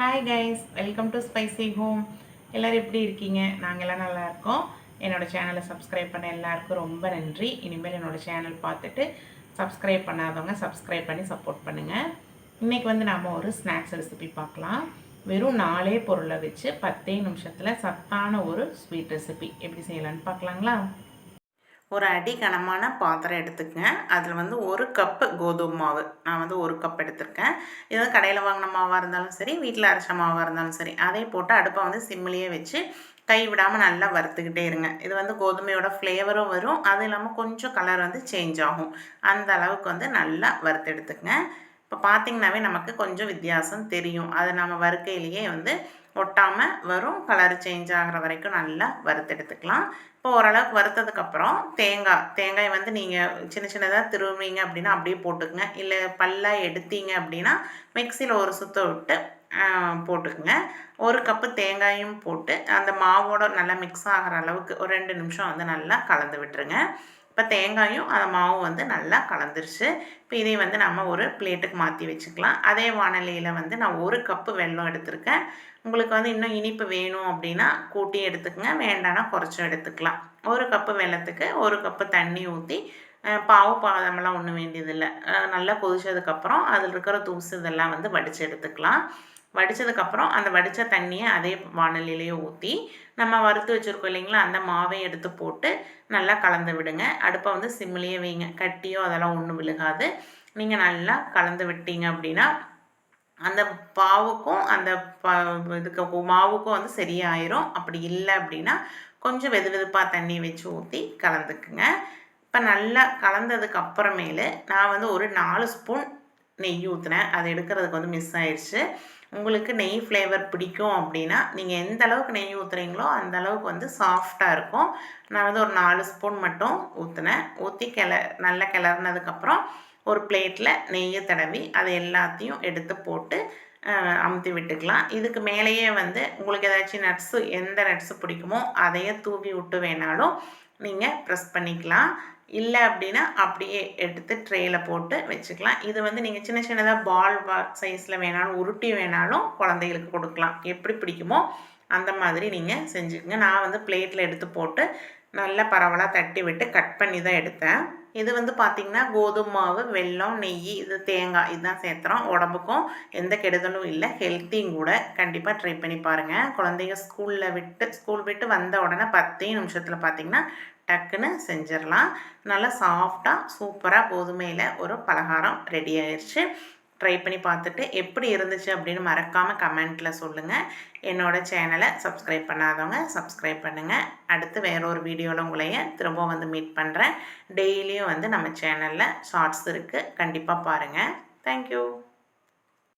Hi guys welcome to spicy home எல்லோரும் எப்படி இருக்கீங்க? நாங்கள்லாம் நல்லாயிருக்கோம் நல்லா இருக்கோம். என்னோடய சேனலை சப்ஸ்கிரைப் பண்ண எல்லாருக்கும் ரொம்ப நன்றி. இனிமேல் என்னோடய சேனல் பார்த்துட்டு சப்ஸ்கிரைப் பண்ணாதவங்க சப்ஸ்கிரைப் பண்ணி சப்போர்ட் பண்ணுங்கள் இன்றைக்கி வந்து நாம் ஒரு ஸ்நாக்ஸ் ரெசிபி பார்க்கலாம். வெறும் நாலே பொருளை வச்சு பத்தே நிமிஷத்தில் சத்தான ஒரு ஸ்வீட் ரெசிபி எப்படி செய்யலான்னு பார்க்கலாங்களா? ஒரு அடி கனமான பாத்திரம் எடுத்துக்கங்க. அதில் வந்து ஒரு கப்பு கோதுமை மாவு. நான் வந்து ஒரு கப் எடுத்திருக்கேன். இது வந்து கடையில் வாங்கின மாவாக இருந்தாலும் சரி வீட்டில் அரைச்ச மாவாக இருந்தாலும் சரி அதை போட்டு அடுப்பை வந்து சிம்மிலேயே வச்சு கை விடாமல் நல்லா வறுத்துக்கிட்டே இருங்க. இது வந்து கோதுமையோட ஃப்ளேவரும் வரும். அது இல்லாமல் கொஞ்சம் கலர் வந்து சேஞ்ச் ஆகும். அந்த அளவுக்கு வந்து நல்லா வறுத்தெடுத்துக்கங்க இப்போ பார்த்திங்கனாவே நமக்கு கொஞ்சம் வித்தியாசம் தெரியும். அது நம்ம வறுக்கையிலேயே வந்து ஒட்டாமல் வரும். கலர் சேஞ்ச் ஆகிற வரைக்கும் நல்லா வறுத்து எடுத்துக்கலாம். இப்போ ஓரளவுக்கு வறுத்ததுக்கப்புறம் தேங்காய் தேங்காய் வந்து நீங்கள் சின்ன சின்னதாக திரும்புவீங்க அப்படின்னா அப்படியே போட்டுக்குங்க. இல்லை பல்லாக எடுத்தீங்க அப்படின்னா மிக்சியில் ஒரு சுத்த விட்டு போட்டுக்குங்க. ஒரு கப்பு தேங்காயும் போட்டு அந்த மாவோட நல்லா மிக்ஸ் ஆகிற அளவுக்கு ஒரு ரெண்டு நிமிஷம் வந்து நல்லா கலந்து விட்டுருங்க. இப்போ தேங்காயும் அந்த மாவும் வந்து நல்லா கலந்துருச்சு. இப்போ இதை வந்து நம்ம ஒரு பிளேட்டுக்கு மாற்றி வச்சுக்கலாம். அதே வானலியில் வந்து நான் ஒரு கப்பு வெல்லம் எடுத்திருக்கேன். உங்களுக்கு வந்து இன்னும் இனிப்பு வேணும் அப்படின்னா கூட்டி எடுத்துக்கங்க. வேண்டாம்னா குறைச்சும் எடுத்துக்கலாம். ஒரு கப்பு வெள்ளத்துக்கு ஒரு கப்பு தண்ணி ஊற்றி பாவு பாதமெல்லாம் ஒன்றும் வேண்டியதில்லை. நல்லா கொதிச்சதுக்கப்புறம் அதில் இருக்கிற தூசு இதெல்லாம் வந்து வடித்து எடுத்துக்கலாம். வடித்ததுக்கப்புறம் அந்த வடித்த தண்ணியை அதே வானலிலேயே ஊற்றி நம்ம வறுத்து வச்சுருக்கோம் இல்லைங்களா அந்த மாவை எடுத்து போட்டு நல்லா கலந்து விடுங்க. அடுப்பை வந்து சிம்லேயே வைங்க. கட்டியோ அதெல்லாம் ஒன்றும் விழுகாது. நீங்கள் நல்லா கலந்து விட்டீங்க அப்படின்னா அந்த பாவுக்கும் அந்த ப இதுக்கு மாவுக்கும் வந்து சரியாயிரும். அப்படி இல்லை அப்படின்னா கொஞ்சம் வெது வெதுப்பாக தண்ணி வச்சு ஊற்றி கலந்துக்குங்க. இப்போ நல்லா கலந்ததுக்கு அப்புறமேலு நான் வந்து ஒரு நாலு ஸ்பூன் நெய் ஊற்றுனேன் அது எடுக்கிறதுக்கு வந்து மிஸ் ஆயிடுச்சு உங்களுக்கு நெய் ஃப்ளேவர் பிடிக்கும் அப்படின்னா நீங்கள் எந்த அளவுக்கு நெய் ஊற்றுறீங்களோ அந்த அளவுக்கு வந்து சாஃப்டாக இருக்கும். நான் வந்து ஒரு நாலு ஸ்பூன் மட்டும் ஊற்றுனேன் ஊற்றி கிள நல்லா கிளறினதுக்கப்புறம் ஒரு பிளேட்டில் நெய்யை தடவி அதை எல்லாத்தையும் எடுத்து போட்டு அமுத்தி விட்டுக்கலாம். இதுக்கு மேலேயே வந்து உங்களுக்கு ஏதாச்சும் நட்ஸு எந்த நட்ஸு பிடிக்குமோ அதையே தூவி விட்டு வேணாலும் நீங்கள் ப்ரெஸ் பண்ணிக்கலாம். இல்லை அப்படின்னா அப்படியே எடுத்து ட்ரேயில் போட்டு வச்சுக்கலாம். இது வந்து நீங்கள் சின்ன சின்னதாக பால் சைஸில் வேணாலும் உருட்டி வேணாலும் குழந்தைகளுக்கு கொடுக்கலாம். எப்படி பிடிக்குமோ அந்த மாதிரி நீங்கள் செஞ்சுக்கோங்க. நான் வந்து பிளேட்டில் எடுத்து போட்டு நல்லா பரவலாக தட்டி விட்டு கட் பண்ணி தான் எடுத்தேன். இது வந்து பார்த்திங்கன்னா கோதுமை மாவு வெல்லம் நெய் இது தேங்காய் இதுதான் சேர்த்துறோம். உடம்புக்கும் எந்த கெடுதலும் இல்லை. ஹெல்த்தியும் கூட கண்டிப்பாக ட்ரை பண்ணி பாருங்கள் குழந்தைங்க ஸ்கூலில் விட்டு ஸ்கூல் விட்டு வந்த உடனே பத்தே நிமிஷத்தில் பார்த்திங்கன்னா டக்குன்னு செஞ்சிடலாம் நல்லா சாஃப்டாக சூப்பராக கோதுமையில் ஒரு பலகாரம் ரெடி ஆயிடுச்சு ட்ரை பண்ணி பார்த்துட்டு எப்படி இருந்துச்சு அப்படின்னு மறக்காமல் கமெண்ட்டில் சொல்லுங்கள் என்னோடய சேனலை சப்ஸ்கிரைப் பண்ணாதவங்க சப்ஸ்கிரைப் பண்ணுங்கள் அடுத்து வேற ஒரு வீடியோவில் உங்களைய திரும்ப வந்து மீட் பண்ணுறேன் டெய்லியும் வந்து நம்ம சேனலில் ஷார்ட்ஸ் இருக்குது கண்டிப்பாக பாருங்கள் தேங்க்யூ